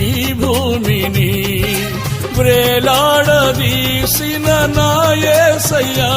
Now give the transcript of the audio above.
ఈ భూమిని వ్రేలాడదీసిన నాయసయ్యా